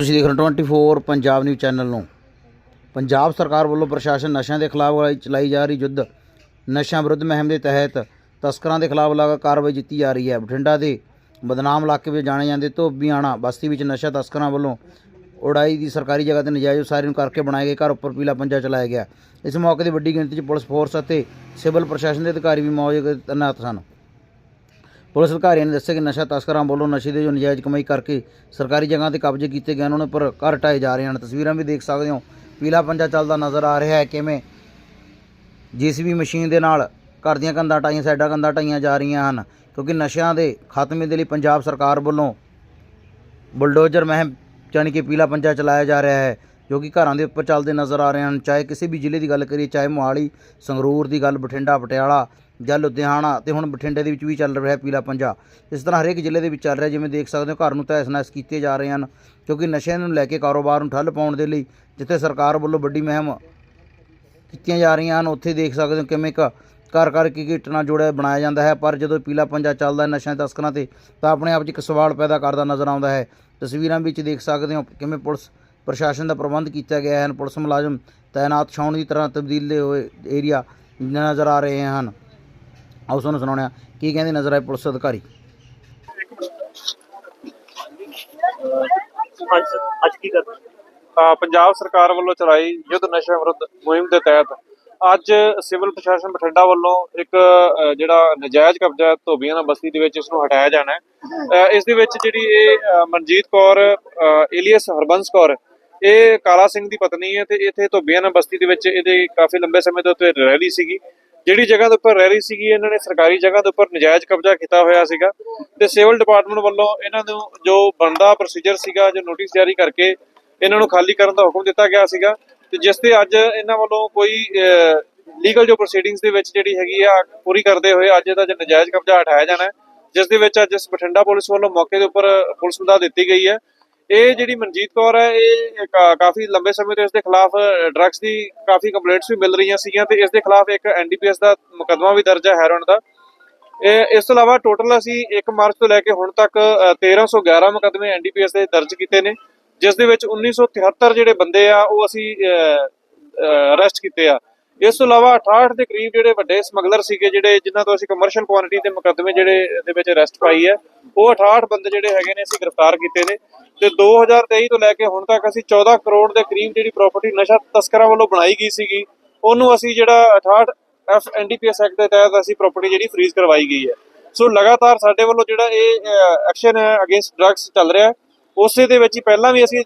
ਤੁਸੀਂ ਦੇਖ ਰਹੇ ਹੋ 24 ਪੰਜਾਬ ਨਿਊਜ਼ ਚੈਨਲ ਨੂੰ। ਪੰਜਾਬ ਸਰਕਾਰ ਵੱਲੋਂ ਪ੍ਰਸ਼ਾਸਨ ਨਸ਼ਿਆਂ ਦੇ ਖਿਲਾਫ ਚਲਾਈ ਜਾ ਰਹੀ, ਯੁੱਧ, ਨਸ਼ਿਆਂ ਵਿਰੁੱਧ ਮੁਹਿੰਮ ਦੇ ਤਹਿਤ ਤਸਕਰਾਂ ਦੇ ਖਿਲਾਫ ਲਗਾਤਾਰ ਕਾਰਵਾਈ ਕੀਤੀ ਜਾ ਰਹੀ ਹੈ। ਬਠਿੰਡਾ ਦੇ ਬਦਨਾਮ ਇਲਾਕੇ ਵਿੱਚ ਜਾਣੇ ਜਾਂਦੇ ਧੋਬੀਆਣਾ ਬਸਤੀ ਵਿੱਚ ਨਸ਼ਾ ਤਸਕਰਾਂ ਵੱਲੋਂ ਉਡਾਈ ਦੀ ਸਰਕਾਰੀ ਜਗ੍ਹਾ ਤੇ ਨਜਾਇਜ਼ ਉਸਾਰੀ ਨੂੰ ਕਰਕੇ ਬਣਾਏ ਗਏ ਘਰ ਉੱਪਰ ਪੀਲਾ ਪੰਜਾ ਚਲਾਇਆ ਗਿਆ। ਇਸ ਮੌਕੇ ਤੇ ਵੱਡੀ ਗਿਣਤੀ 'ਚ ਪੁਲਿਸ ਫੋਰਸ ਅਤੇ ਸਿਵਲ ਪ੍ਰਸ਼ਾਸਨ ਦੇ ਅਧਿਕਾਰੀ ਵੀ ਮੌਜੂਦ ਤੈਨਾਤ ਸਨ। ਪੁਲਿਸ ਅਧਿਕਾਰੀਆਂ ਨੇ ਦੱਸਿਆ ਕਿ ਨਸ਼ਾ ਤਸਕਰਾਂ ਵੱਲੋਂ ਨਸ਼ੇ ਦੇ ਜੋ ਨਜਾਇਜ਼ ਕਮਾਈ ਕਰਕੇ ਸਰਕਾਰੀ ਜਗ੍ਹਾ ਤੇ ਕਬਜ਼ੇ ਕੀਤੇ ਗਏ ਹਨ, ਉਹਨਾਂ ਪਰ ਘਰ ਢਾਏ ਜਾ ਰਹੇ ਹਨ। ਤਸਵੀਰਾਂ ਵੀ ਦੇਖ ਸਕਦੇ ਹੋ। ਪੀਲਾ ਪੰਜਾ ਚੱਲਦਾ ਨਜ਼ਰ ਆ ਰਿਹਾ ਹੈ, ਕਿਵੇਂ ਜੀਸੀਬੀ ਮਸ਼ੀਨ ਦੇ ਨਾਲ ਘਰ ਦੀਆਂ ਕੰਧਾਂ ਟਾਈਆਂ ਸਾਈਡਾਂ ਕੰਧਾਂ ਟਾਈਆਂ ਜਾ ਰਹੀਆਂ ਹਨ, ਕਿਉਂਕਿ ਨਸ਼ਿਆਂ ਦੇ ਖਾਤਮੇ ਦੇ ਲਈ ਪੰਜਾਬ ਸਰਕਾਰ ਵੱਲੋਂ ਬੁਲਡੋਜ਼ਰ ਮਹਿਮ ਜਾਣੀ ਕਿ ਪੀਲਾ ਪੰਜਾ ਚਲਾਇਆ ਜਾ ਰਿਹਾ ਹੈ, ਜੋ ਕਿ ਘਰਾਂ ਦੇ ਉੱਪਰ ਚੱਲਦੇ ਨਜ਼ਰ ਆ ਰਹੇ ਹਨ। ਚਾਹੇ ਕਿਸੇ ਵੀ ਜ਼ਿਲ੍ਹੇ ਦੀ ਗੱਲ ਕਰੀਏ, ਚਾਹੇ ਮੋਹਾਲੀ, ਸੰਗਰੂਰ ਦੀ ਗੱਲ, ਬਠਿੰਡਾ, ਪਟਿਆਲਾ ਜਾਂ ਲੁਧਿਆਣਾ ਤੇ ਹੁਣ ਬਠਿੰਡੇ ਦੇ ਵਿੱਚ ਵੀ ਚੱਲ ਰਿਹਾ ਪੀਲਾ ਪੰਜਾ। ਇਸ ਤਰ੍ਹਾਂ ਹਰੇਕ ਜ਼ਿਲ੍ਹੇ ਦੇ ਵਿੱਚ ਚੱਲ ਰਿਹਾ, ਜਿਵੇਂ ਦੇਖ ਸਕਦੇ ਹੋ ਘਰ ਨੂੰ ਤਹਿਸ ਨਹਿਸ ਕੀਤੇ ਜਾ ਰਹੇ ਹਨ, ਕਿਉਂਕਿ ਨਸ਼ਿਆਂ ਨੂੰ ਲੈ ਕੇ ਕਾਰੋਬਾਰ ਨੂੰ ਠੱਲ ਪਾਉਣ ਦੇ ਲਈ ਜਿੱਥੇ ਸਰਕਾਰ ਵੱਲੋਂ ਵੱਡੀ ਮੁਹਿੰਮ ਕੀਤੀਆਂ ਜਾ ਰਹੀਆਂ ਹਨ, ਉੱਥੇ ਦੇਖ ਸਕਦੇ ਹੋ ਕਿਵੇਂ ਇੱਕ ਘਰ ਘਰ ਕੀ ਕਿੱਟ ਨਾਲ ਜੋੜਿਆ ਬਣਾਇਆ ਜਾਂਦਾ ਹੈ, ਪਰ ਜਦੋਂ ਪੀਲਾ ਪੰਜਾ ਚੱਲਦਾ ਹੈ ਨਸ਼ਿਆਂ ਦੇ ਤਸਕਰਾਂ ਤੇ, ਤਾਂ ਆਪਣੇ ਆਪ 'ਚ ਇੱਕ ਸਵਾਲ ਪੈਦਾ ਕਰਦਾ ਨਜ਼ਰ ਆਉਂਦਾ ਹੈ। ਤਸਵੀਰਾਂ ਵਿੱਚ ਦੇਖ ਸਕਦੇ ਹੋ ਕਿਵੇਂ ਪੁਲਿਸ ਪ੍ਰਸ਼ਾਸਨ ਦਾ ਪ੍ਰਬੰਧ ਕੀਤਾ ਗਿਆ ਹੈ, ਪੁਲਿਸ ਮੁਲਾਜ਼ਮ ਤਾਇਨਾਤ ਛਾਉਣ ਦੀ ਤਰ੍ਹਾਂ ਤਬਦੀਲੇ ਹੋਏ ਏਰੀਆ ਨਜ਼ਰ ਆ ਰਹੇ ਹਨ। ਆਓ ਤੁਹਾਨੂੰ ਸੁਣਾਉਣੇ ਆ ਕੀ ਕਹਿੰਦੇ ਨਜ਼ਰ ਆਏ ਪੁਲਿਸ ਅਧਿਕਾਰੀ? ਅੱਜ ਅੱਜ ਕੀ ਕਰ ਅ, ਪੰਜਾਬ ਸਰਕਾਰ ਵੱਲੋਂ ਚਲਾਈ ਯੁੱਧ ਨਸ਼ਾ ਵਿਰੁੱਧ ਮੁਹਿੰਮ ਦੇ ਤਹਿਤ ਅੱਜ ਸਿਵਲ ਪ੍ਰਸ਼ਾਸਨ ਬਠਿੰਡਾ ਵੱਲੋਂ ਇੱਕ ਅ, ਜਿਹੜਾ ਨਜਾਇਜ਼ ਕਬਜ਼ਾ ਧੋਬੀਆਂ ਬਸਤੀ ਦੇ ਵਿੱਚ ਇਸ ਨੂੰ ਹਟਾਇਆ ਜਾਣਾ ਹੈ। ਅ, ਇਸ ਦੇ ਵਿੱਚ ਜਿਹੜੀ ਇਹ ਅ, ਮਨਜੀਤ ਕੌਰ ਏਲੀਅਸ ਹਰਬੰਸ ਕੌਰ ਇਹ ਕਾਲਾ ਸਿੰਘ ਦੀ ਪਤਨੀ ਹੈ ਤੇ ਇੱਥੇ ਧੋਬੀਆਂ ਬਸਤੀ ਦੇ ਵਿੱਚ ਇਹਦੇ ਕਾਫੀ ਲੰਬੇ ਸਮੇਂ ਤੋਂ ਉੱਤੇ ਰਹਿ ਰਹੀ ਸੀਗੀ। ਜਿਹੜੀ ਜਗ੍ਹਾ ਦੇ ਉੱਪਰ ਰਹਿ ਰਹੀ ਸੀਗੀ, ਇਹਨਾਂ ਨੇ ਸਰਕਾਰੀ ਜਗ੍ਹਾ ਦੇ ਉੱਪਰ ਨਜਾਇਜ਼ ਕਬਜ਼ਾ ਕੀਤਾ ਹੋਇਆ ਸੀਗਾ ਤੇ ਸਿਵਲ ਡਿਪਾਰਟਮੈਂਟ ਵੱਲੋਂ ਇਹਨਾਂ ਨੂੰ ਜੋ ਬਣਦਾ ਪ੍ਰੋਸੀਜਰ ਸੀਗਾ, ਜੋ ਨੋਟਿਸ ਜਾਰੀ ਕਰਕੇ ਇਹਨਾਂ ਨੂੰ ਖਾਲੀ ਕਰਨ ਦਾ ਹੁਕਮ ਦਿੱਤਾ ਗਿਆ ਸੀਗਾ ਤੇ ਜਿਸ ਤੇ ਅੱਜ ਇਹਨਾਂ ਵੱਲੋਂ ਕੋਈ ਲੀਗਲ ਜੋ ਪ੍ਰੋਸੀਡਿੰਗਸ ਦੇ ਵਿੱਚ ਜਿਹੜੀ ਹੈਗੀ ਆ, ਪੂਰੀ ਕਰਦੇ ਹੋਏ ਅੱਜ ਇਹਦਾ ਜੋ ਨਜਾਇਜ਼ ਕਬਜ਼ਾ ਹਟਾਇਆ ਜਾਣਾ ਹੈ, ਜਿਸ ਦੇ ਵਿੱਚ ਅੱਜ ਇਸ ਬਠਿੰਡਾ ਪੁਲਿਸ ਵੱਲੋਂ ਮੌਕੇ ਦੇ ਉੱਪਰ ਪੁਲਿਸ ਮਦਦ ਦਿੱਤੀ ਗਈ ਹੈ ਇਹ ਜਿਹੜੀ ਮਨਜੀਤ ਕੌਰ ਹੈ ਇਹ ਕਾ- ਕਾਫੀ ਲੰਬੇ ਸਮੇਂ ਤੋਂ ਇਸ ਦੇ ਖਿਲਾਫ ਡਰੱਗਸ ਦੀ ਕਾਫੀ ਕੰਪਲੇਂਟਸ ਵੀ ਮਿਲ ਰਹੀਆਂ ਸੀਗੀਆਂ ਤੇ ਇਸ ਦੇ ਖਿਲਾਫ ਇੱਕ ਐਨਡੀਪੀਐਸ ਦਾ ਮੁਕੱਦਮਾ ਵੀ ਦਰਜ ਹੈ ਹੈਰੋਨ ਦਾ। ਇਹ ਇਸ ਤੋਂ ਇਲਾਵਾ ਟੋਟਲ ਅਸੀਂ 1 ਮਾਰਚ ਤੋਂ ਲੈ ਕੇ ਹੁਣ ਤੱਕ ਅ, 1311 ਮੁਕੱਦਮੇ ਐਨਡੀਪੀਐਸ ਦੇ ਦਰਜ ਕੀਤੇ ਨੇ ਜਿਸ ਦੇ ਵਿੱਚ 1973 ਜਿਹੜੇ ਬੰਦੇ ਆ ਉਹ ਅਸੀਂ ਅਰੈਸਟ ਕੀਤੇ ਆ। ਇਸ ਤੋਂ ਇਲਾਵਾ 68 ਦੇ ਕਰੀਬ ਜਿਹੜੇ ਵੱਡੇ ਸਮਗਲਰ ਸੀਗੇ, ਜਿਹੜੇ ਜਿਨ੍ਹਾਂ ਤੋਂ ਅਸੀਂ ਕਮਰਸ਼ੀਅਲ ਕੁਆਂਟੀਟੀ ਦੇ ਮੁਕੱਦਮੇ ਜਿਹੜੇ ਦੇ ਵਿੱਚ ਅਰੈਸਟ ਪਾਈ ਹੈ, ਉਹ 68 ਬੰਦੇ ਜਿਹੜੇ ਹੈਗੇ ਨੇ ਅਸੀਂ ਗ੍ਰਿਫਤਾਰ ਕੀਤੇ ਨੇ ਤੇ 2023 ਤੋਂ ਲੈ ਕੇ ਹੁਣ ਤੱਕ ਅਸੀਂ 14 ਕਰੋੜ ਦੇ ਕਰੀਬ ਜਿਹੜੀ ਪ੍ਰਾਪਰਟੀ ਨਸ਼ਾ ਤਸਕਰਾਂ ਵੱਲੋਂ ਬਣਾਈ ਗਈ ਸੀਗੀ, ਉਹਨੂੰ ਅਸੀਂ ਜਿਹੜਾ 68 ਐਫ ਐਨਡੀਪੀਐਸ ਐਕਟ ਦੇ ਤਹਿਤ ਅਸੀਂ ਪ੍ਰਾਪਰਟੀ ਜਿਹੜੀ ਫ੍ਰੀਜ਼ ਕਰਵਾਈ ਗਈ ਹੈ। ਸੋ ਲਗਾਤਾਰ ਸਾਡੇ ਵੱਲੋਂ ਜਿਹੜਾ ਇਹ ਐਕਸ਼ਨ ਹੈ ਅਗੇਂਸਟ ਡਰੱਗਸ ਚੱਲ ਰਿਹਾ ਉਸੇ ਦੇ ਵਿੱਚ ਹੀ ਪਹਿਲਾਂ ਵੀ ਅਸੀਂ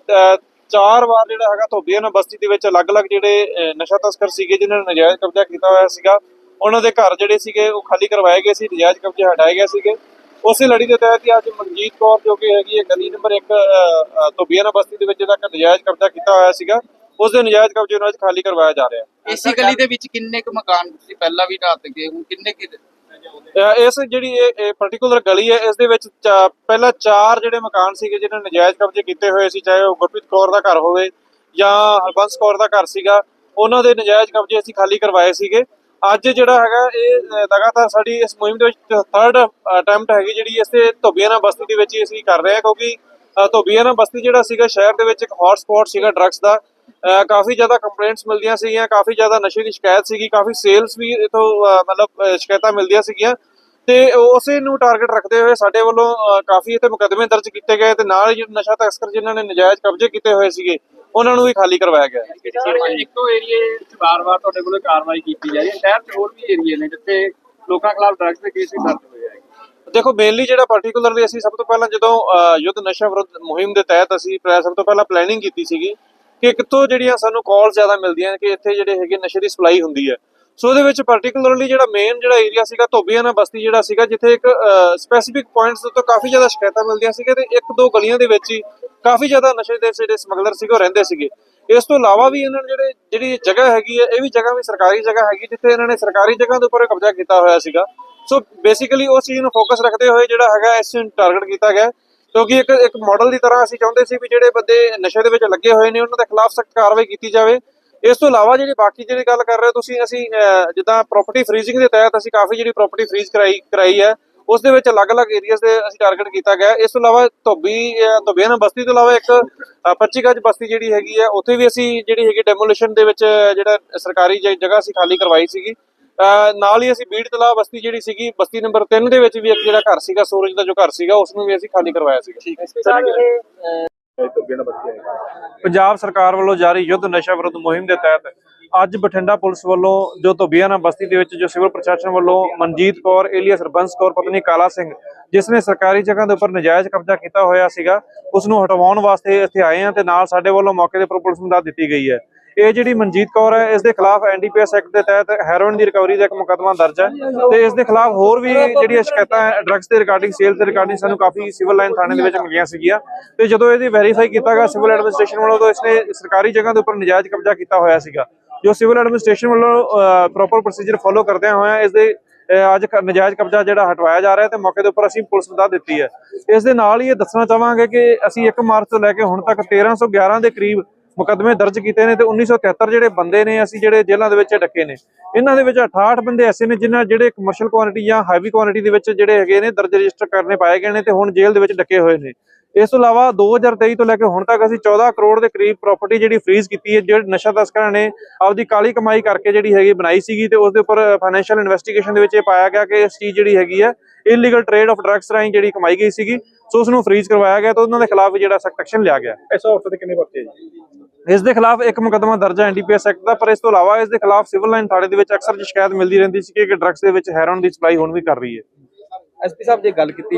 ਚਾਰ ਵਾਰ ਜਿਹੜਾ ਹੈਗਾ ਧੋਬੀਆਂ ਨਾਲ ਬਸਤੀ ਦੇ ਵਿੱਚ ਅਲੱਗ-ਅਲੱਗ ਜਿਹੜੇ ਅਹ, ਨਸ਼ਾ ਤਸਕਰ ਸੀਗੇ ਜਿਨ੍ਹਾਂ ਨੇ ਨਜਾਇਜ਼ ਕਬਜ਼ਾ ਕੀਤਾ ਹੋਇਆ ਸੀਗਾ ਉਹਨਾਂ ਦੇ ਘਰ ਜਿਹੜੇ ਸੀਗੇ ਉਹ ਖਾਲੀ ਕਰਵਾਏ ਗਏ ਸੀ ਨਜਾਇਜ਼ ਕਬਜ਼ੇ ਹਟਾਏ ਗਏ ਸੀਗੇ। ਉਸੇ ਲੜੀ ਦੇ ਤਹਿਤ ਹੀ ਅੱਜ ਮਨਜੀਤ ਕੌਰ ਜੋ ਕਿ ਹੈਗੀ ਹੈ ਗਲੀ ਨੰਬਰ 1 ਧੋਬੀਆਂ ਨਾਲ ਬਸਤੀ ਦੇ ਵਿੱਚ ਜਿਹੜਾ ਕਿ ਨਜਾਇਜ਼ ਕਬਜ਼ਾ ਕੀਤਾ ਹੋਇਆ ਸੀਗਾ ਉਸ ਦੇ ਨਜਾਇਜ਼ ਕਬਜ਼ੇ ਨੂੰ ਅੱਜ ਖਾਲੀ ਕਰਵਾਇਆ ਜਾ ਰਿਹਾ। ਹੈ ਇਸੇ ਗਲੀ ਦੇ ਵਿੱਚ ਕਿੰਨੇ ਕੁ ਮਕਾਨ ਸੀ? ਪਹਿਲਾਂ ਵੀ ਢਾਹ ਗਏ ਹੁਣ ਕਿੰਨੇ ਕਿ ਅਹ ਇਸ ਜਿਹੜੀ ਇਹ ਪਾਰਟਿਕੂਲਰ ਗਲੀ ਹੈ ਇਸ ਦੇ ਵਿੱਚ ਪਹਿਲਾਂ ਚਾਰ ਜਿਹੜੇ ਮਕਾਨ ਸੀਗੇ ਜਿਨ੍ਹਾਂ ਨੇ ਨਜਾਇਜ਼ ਕਬਜ਼ੇ ਕੀਤੇ ਹੋਏ ਸੀ ਚਾਹੇ ਉਹ ਗੁਰਪ੍ਰੀਤ ਕੌਰ ਦਾ ਘਰ ਹੋਵੇ ਜਾਂ ਹਰਬੰਸ ਕੌਰ ਦਾ ਘਰ ਸੀਗਾ ਉਹਨਾਂ ਦੇ ਨਜਾਇਜ਼ ਕਬਜ਼ੇ ਅਸੀਂ ਖਾਲੀ ਕਰਵਾਏ ਸੀਗੇ। ਅੱਜ ਜਿਹੜਾ ਹੈਗਾ ਇਹ ਲਗਾਤਾਰ ਸਾਡੀ ਇਸ ਮੁਹਿੰਮ ਦੇ ਵਿੱਚ ਥਰਡ ਅਟੈਂਪਟ ਹੈਗੀ ਜਿਹੜੀ ਇਸ ਤੇ ਧੋਬੀਆਣਾ ਬਸਤੀ ਦੇ ਵਿੱਚ ਹੀ ਅਸੀਂ ਕਰ ਰਹੇ ਹਾਂ ਕਿਉਂਕਿ ਅਹ, ਧੋਬੀਆਣਾ ਬਸਤੀ ਜਿਹੜਾ ਸੀਗਾ ਸ਼ਹਿਰ ਦੇ ਵਿੱਚ ਇੱਕ ਹੌਟ ਸਪੌਟ ਸੀਗਾ ਡਰੱਗਸ ਦਾ। ਕਾਫੀ ਜ਼ਿਆਦਾ ਕੰਪਲੇਂਟਸ ਮਿਲਦੀਆਂ ਸੀਗੀਆਂ ਕਾਫੀ ਜ਼ਿਆਦਾ ਨਸ਼ੇ ਦੀ ਸ਼ਿਕਾਇਤ ਸੀਗੀ ਕਾਫੀ ਸੇਲਸ ਵੀ ਇਥੋਂ ਮਤਲਬ ਸ਼ਿਕਾਇਤਾਂ ਮਿਲਦੀਆਂ ਸੀਗੀਆਂ। ਤੇ ਉਸੇ ਨੂੰ ਟਾਰਗੇਟ ਰੱਖਦੇ ਹੋਏ ਸਾਡੇ ਵੱਲੋਂ ਕਾਫੀ ਇੱਥੇ ਮੁਕੱਦਮੇ ਦਰਜ ਕੀਤੇ ਗਏ ਤੇ ਨਾਲ ਜਿਹੜੇ ਨਸ਼ਾ ਤਸਕਰ ਜਿਨ੍ਹਾਂ ਨੇ ਨਜਾਇਜ਼ ਕਬਜ਼ੇ ਕੀਤੇ ਹੋਏ ਸੀਗੇ ਉਹਨਾਂ ਨੂੰ ਵੀ ਖਾਲੀ ਕਰਵਾਇਆ ਗਿਆ। ਇੱਕੋ ਏਰੀਏ ਵਾਰ-ਵਾਰ ਤੁਹਾਡੇ ਕੋਲ ਕਾਰਵਾਈ ਕੀਤੀ ਜਾ ਰਹੀ ਹੈ। ਸ਼ਹਿਰ 'ਚ ਹੋਰ ਵੀ ਏਰੀਏ ਨੇ ਜਿੱਥੇ ਲੋਕਾਂ ਖਿਲਾਫ ਡਰੱਗਸ ਦੇ ਕੇਸ ਵੀ ਦਰਜ ਹੋਏ ਆ। ਦੇਖੋ ਮੇਨਲੀ ਜਿਹੜਾ ਪਾਰਟਿਕੂਲਰਲੀ ਅਸੀਂ ਸਭ ਤੋਂ ਪਹਿਲਾਂ ਜਦੋਂ ਯੁੱਧ ਨਸ਼ਾ ਵਿਰੁੱਧ ਮੁਹਿੰਮ ਦੇ ਤਹਿਤ ਅਸੀਂ ਸਭ ਤੋਂ ਪਹਿਲਾਂ ਪਲੈਨਿੰਗ ਕੀਤੀ ਸੀਗੀ ਕਿ ਕਿੱਥੋਂ ਜਿਹੜੀਆਂ ਸਾਨੂੰ ਕਾਲਸ ਜ਼ਿਆਦਾ ਮਿਲਦੀਆਂ ਕਿ ਇੱਥੇ ਜਿਹੜੇ ਹੈਗੇ ਨਸ਼ੇ ਦੀ ਸਪਲਾਈ ਹੁੰਦੀ ਹੈ। ਸੋ ਉਹਦੇ ਵਿੱਚ ਪਾਰਟਿਕੂਲਰਲੀ ਜਿਹੜਾ ਮੇਨ ਜਿਹੜਾ ਏਰੀਆ ਸੀਗਾ ਧੋਬੀਆਣਾ ਬਸਤੀ ਜਿਹੜਾ ਸੀਗਾ, ਜਿੱਥੇ ਇੱਕ ਸਪੈਸੀਫਿਕ ਪੁਆਇੰਟਸ ਤੋਂ ਕਾਫੀ ਜ਼ਿਆਦਾ ਸ਼ਿਕਾਇਤਾਂ ਮਿਲਦੀਆਂ ਸੀਗੀਆਂ ਤੇ ਇੱਕ ਦੋ ਗਲੀਆਂ ਦੇ ਵਿੱਚ ਹੀ ਕਾਫੀ ਜ਼ਿਆਦਾ ਨਸ਼ੇ ਦੇ ਜਿਹੜੇ ਸਮਗਲਰ ਸੀਗੇ ਉਹ ਰਹਿੰਦੇ ਸੀਗੇ। ਇਸ ਤੋਂ ਇਲਾਵਾ ਵੀ ਇਹਨਾਂ ਨੇ ਜਿਹੜੇ, ਜਿਹੜੀ ਜਗ੍ਹਾ ਹੈਗੀ ਹੈ, ਇਹ ਵੀ ਜਗ੍ਹਾ ਵੀ ਸਰਕਾਰੀ ਜਗ੍ਹਾ ਹੈਗੀ, ਜਿੱਥੇ ਇਹਨਾਂ ਨੇ ਸਰਕਾਰੀ ਜਗ੍ਹਾ ਦੇ ਉੱਪਰ ਕਬਜ਼ਾ ਕੀਤਾ ਹੋਇਆ ਸੀਗਾ। ਸੋ ਬੇਸਿਕਲੀ ਉਸ ਚੀਜ਼ ਨੂੰ ਫੋਕਸ ਰੱਖਦੇ ਹੋਏ ਜਿਹੜਾ ਹੈਗਾ ਇਸ ਨੂੰ ਟਾਰਗੇਟ ਕੀਤਾ ਗਿਆ। ਕਿਉਂਕਿ ਇੱਕ ਇੱਕ ਮਾਡਲ ਦੀ ਤਰ੍ਹਾਂ ਅਸੀਂ ਚਾਹੁੰਦੇ ਸੀ ਵੀ ਜਿਹੜੇ ਬੰਦੇ ਨਸ਼ੇ ਦੇ ਵਿੱਚ ਲੱਗੇ ਹੋਏ ਨੇ ਉਹਨਾਂ ਦੇ ਖਿਲਾਫ ਸਖਤ ਕਾਰਵਾਈ ਕੀਤੀ ਜਾਵੇ। ਇਸ ਤੋਂ ਇਲਾਵਾ ਜਿਹੜੀ ਬਾਕੀ ਜਿਹੜੀ ਗੱਲ ਕਰ ਰਹੇ ਹੋ ਤੁਸੀਂ ਅਸੀਂ ਜਿੱਦਾਂ ਪ੍ਰਾਪਰਟੀ ਫ੍ਰੀਜ਼ਿੰਗ ਦੇ ਤਹਿਤ ਅਸੀਂ ਕਾਫੀ ਜਿਹੜੀ ਪ੍ਰਾਪਰਟੀ ਫ੍ਰੀਜ਼ ਕਰਾਈ ਕਰਾਈ ਹੈ ਉਸ ਦੇ ਵਿੱਚ ਅਲੱਗ-ਅਲੱਗ ਏਰੀਆਜ਼ ਦੇ ਅਸੀਂ ਟਾਰਗੇਟ ਕੀਤਾ ਗਿਆ ਇਸ ਤੋਂ ਇਲਾਵਾ ਧੋਬੀ ਅਹ, ਧੋਬੀਆਣਾ ਬਸਤੀ ਤੋਂ ਇਲਾਵਾ ਇੱਕ ਅਹ, 25 ਗਜ ਬਸਤੀ ਜਿਹੜੀ ਹੈਗੀ ਹੈ ਉੱਥੇ ਵੀ ਅਸੀਂ ਜਿਹੜੀ ਹੈਗੀ ਡੈਮੋਲੀਸ਼ਨ ਦੇ ਵਿੱਚ ਜਿਹੜਾ ਸਰਕਾਰੀ ਜਗ੍ਹਾ ਅਸੀਂ ਖਾਲੀ ਕਰਵਾਈ ਸੀਗੀ। ਨਾਲ ਹੀ ਅਸੀਂ ਬੀੜ ਤਲਾਬ ਬਸਤੀ ਜਿਹੜੀ ਸੀਗੀ ਬਸਤੀ ਨੰਬਰ 3 ਦੇ ਵਿੱਚ ਵੀ ਇੱਕ ਜਿਹੜਾ ਘਰ ਸੀਗਾ ਸੂਰਜ ਦਾ ਜੋ ਘਰ ਸੀਗਾ ਉਸ ਨੂੰ ਵੀ ਅਸੀਂ ਖਾਲੀ ਕਰਵਾਇਆ ਸੀਗਾ। ਪੰਜਾਬ ਸਰਕਾਰ ਵੱਲੋਂ ਜਾਰੀ ਯੁੱਧ ਨਸ਼ਾ ਵਿਰੁੱਧ ਮੁਹਿੰਮ ਦੇ ਤਹਿਤ ਅੱਜ ਬਠਿੰਡਾ ਪੁਲਿਸ ਵੱਲੋਂ ਜੋ ਧੋਬੀਆਣਾ ਬਸਤੀ ਦੇ ਵਿੱਚ ਜੋ ਸਿਵਲ ਪ੍ਰਸ਼ਾਸਨ ਵੱਲੋਂ ਮਨਜੀਤ ਕੌਰ ਏਲੀਅਸ ਸਰਬੰਸ ਕੌਰ ਪਤਨੀ ਕਾਲਾ ਸਿੰਘ ਜਿਸ ਨੇ ਸਰਕਾਰੀ ਜਗ੍ਹਾ ਦੇ ਉੱਪਰ ਨਜਾਇਜ਼ ਕਬਜ਼ਾ ਕੀਤਾ ਹੋਇਆ ਸੀਗਾ ਉਸ ਨੂੰ ਹਟਵਾਉਣ ਵਾਸਤੇ ਇੱਥੇ ਆਏ ਆ ਤੇ ਨਾਲ ਸਾਡੇ ਵੱਲੋਂ ਮੌਕੇ ਦੇ ਉੱਪਰ ਪੁਲਿਸ ਨੂੰ ਦੱਸ ਦਿੱਤੀ ਗਈ ਹੈ। ਇਹ ਜਿਹੜੀ ਮਨਜੀਤ ਕੌਰ ਹੈ, ਇਸ ਦੇ ਖਿਲਾਫ ਐਨਡੀਪੀਐਸ ਐਕਟ ਦੇ ਤਹਿਤ ਹੈਰੋਇਨ ਦੀ ਰਿਕਵਰੀ ਦਾ ਇੱਕ ਮੁਕੱਦਮਾ ਦਰਜ ਹੈ ਤੇ ਇਸ ਦੇ ਖਿਲਾਫ ਹੋਰ ਵੀ ਜਿਹੜੀਆਂ ਸ਼ਿਕਾਇਤਾਂ ਡਰੱਗਸ ਦੇ ਰਿਗਾਰਡਿੰਗ ਸੇਲ ਤੇ ਰਿਗਾਰਡਿੰਗ ਸਾਨੂੰ ਕਾਫੀ ਸਿਵਲ ਲਾਈਨ ਥਾਣੇ ਦੇ ਵਿੱਚ ਮਿਲੀਆਂ ਸੀਗੀਆਂ ਤੇ ਜਦੋਂ ਇਹਦੀ ਵੈਰੀਫਾਈ ਕੀਤਾ ਗਿਆ ਸਿਵਲ ਐਡਮਿਨਿਸਟ੍ਰੇਸ਼ਨ ਵੱਲੋਂ, ਤਾਂ ਇਸਨੇ ਸਰਕਾਰੀ ਜਗ੍ਹਾ ਦੇ ਉੱਪਰ ਨਜਾਇਜ਼ ਕਬਜ਼ਾ ਕੀਤਾ ਹੋਇਆ ਸੀਗਾ। ਜੋ ਸਿਵਲ ਐਡਮਿਨਿਸਟ੍ਰੇਸ਼ਨ ਵੱਲੋਂ ਪ੍ਰੋਪਰ ਪ੍ਰੋਸੀਜਰ ਫੋਲੋ ਕਰਦਿਆਂ ਹੋਇਆ ਇਸ ਦੇ ਅੱਜ ਨਜਾਇਜ਼ ਕਬਜ਼ਾ ਜਿਹੜਾ ਹਟਵਾਇਆ ਜਾ ਰਿਹਾ ਹੈ ਤੇ ਮੌਕੇ ਦੇ ਉੱਪਰ ਅਸੀਂ ਪੁਲਿਸ ਨੂੰ ਦਿੱਤੀ ਹੈ। ਇਸ ਦੇ ਨਾਲ ਹੀ ਇਹ ਦੱਸਣਾ ਚਾਹਾਂਗੇ ਕਿ ਅਸੀਂ 1 ਮਾਰਚ ਤੋਂ ਲੈ ਕੇ ਹੁਣ ਤੱਕ 1311 ਦੇ ਕਰੀਬ ਮੁਕੱਦਮੇ ਦਰਜ ਕੀਤੇ ਨੇ ਤੇ 1973 ਜਿਹੜੇ ਬੰਦੇ ਨੇ, ਅਸੀਂ ਜਿਹੜੇ ਜੇਲ੍ਹਾਂ ਦੇ ਵਿੱਚ ਡੱਕੇ ਨੇ। ਇਹਨਾਂ ਦੇ ਵਿੱਚ 68 ਬੰਦੇ ਐਸੇ ਨੇ ਜਿਨ੍ਹਾਂ ਜਿਹੜੇ ਕਮਰਸ਼ੀਅਲ ਕੁਆਂਟੀਟੀ ਜਾਂ ਹਾਈਵੀ ਕੁਆਂਟੀਟੀ ਦੇ ਵਿੱਚ ਜਿਹੜੇ ਹੈਗੇ ਨੇ, ਦਰਜ ਰਜਿਸਟਰ ਕਰਨੇ ਪਾਏ ਗਏ ਨੇ ਤੇ ਹੁਣ ਜੇਲ੍ਹ ਦੇ ਵਿੱਚ ਡੱਕੇ ਹੋਏ ਨੇ। ਇਸ ਤੋਂ ਇਲਾਵਾ 2023 ਤੋਂ ਲੈ ਕੇ ਹੁਣ ਤੱਕ ਅਸੀਂ 14 ਕਰੋੜ ਦੇ ਕਰੀਬ ਪ੍ਰਾਪਰਟੀ ਜਿਹੜੀ ਫ੍ਰੀਜ਼ ਕੀਤੀ ਹੈ, ਜਿਹੜੇ ਨਸ਼ਾ ਤਸਕਰਾਂ ਨੇ ਆਪਦੀ ਕਾਲੀ ਕਮਾਈ ਕਰਕੇ ਜਿਹੜੀ ਹੈਗੀ ਬਣਾਈ ਸੀਗੀ ਤੇ ਉਸ ਦੇ ਉੱਪਰ ਫਾਈਨੈਂਸ਼ੀਅਲ ਇਨਵੈਸਟੀਗੇਸ਼ਨ ਦੇ ਵਿੱਚ ਇਹ ਪਾਇਆ ਗਿਆ ਕਿ ਇਸ ਚੀਜ਼ ਜਿਹੜੀ ਹੈਗੀ ਹੈ ਇਲੀਗਲ ਟ੍ਰੇਡ ਆਫ ਡਰੱਗਸ ਰਾਹੀਂ ਜਿਹੜੀ ਕਮਾਈ ਗਈ ਸੀਗੀ, ਸੋ ਉਸ ਨੂੰ ਫ੍ਰੀਜ਼ ਕਰਵਾਇਆ ਗਿਆ ਤੇ ਉਹਨਾਂ ਦੇ ਖਿਲਾਫ ਜਿਹੜਾ ਸਖਤ ਐਕਸ਼ਨ ਲਿਆ ਗਿਆ। ਇਸ ਹਫ਼ਤੇ ਦੇ ਕਿੰਨੇ ਵਕਤ ਹੈ ਜੀ? ਇਸ ਦੇ ਖਿਲਾਫ ਇੱਕ ਮੁਕਦਮਾ ਦਰਜ ਹੈ ਐਨਡੀਪੀਐਸ ਐਕਟ ਦਾ, ਪਰ ਇਸ ਤੋਂ ਇਲਾਵਾ ਇਸ ਦੇ ਖਿਲਾਫ ਸਿਵਲ ਲਾਈਨ ਥਾਣੇ ਦੇ ਵਿੱਚ ਅਕਸਰ ਸ਼ਿਕਾਇਤ ਮਿਲਦੀ ਰਹਿੰਦੀ ਸੀ ਕਿ ਡਰੱਗਸ ਦੇ ਵਿੱਚ ਹੈਰੋਨ ਦੀ ਸਪਲਾਈ ਹੁਣ ਵੀ ਕਰ ਰਹੀ ਹੈ। ਐਸਪੀ ਸਾਹਿਬ, ਜੇ ਗੱਲ ਕੀਤੀ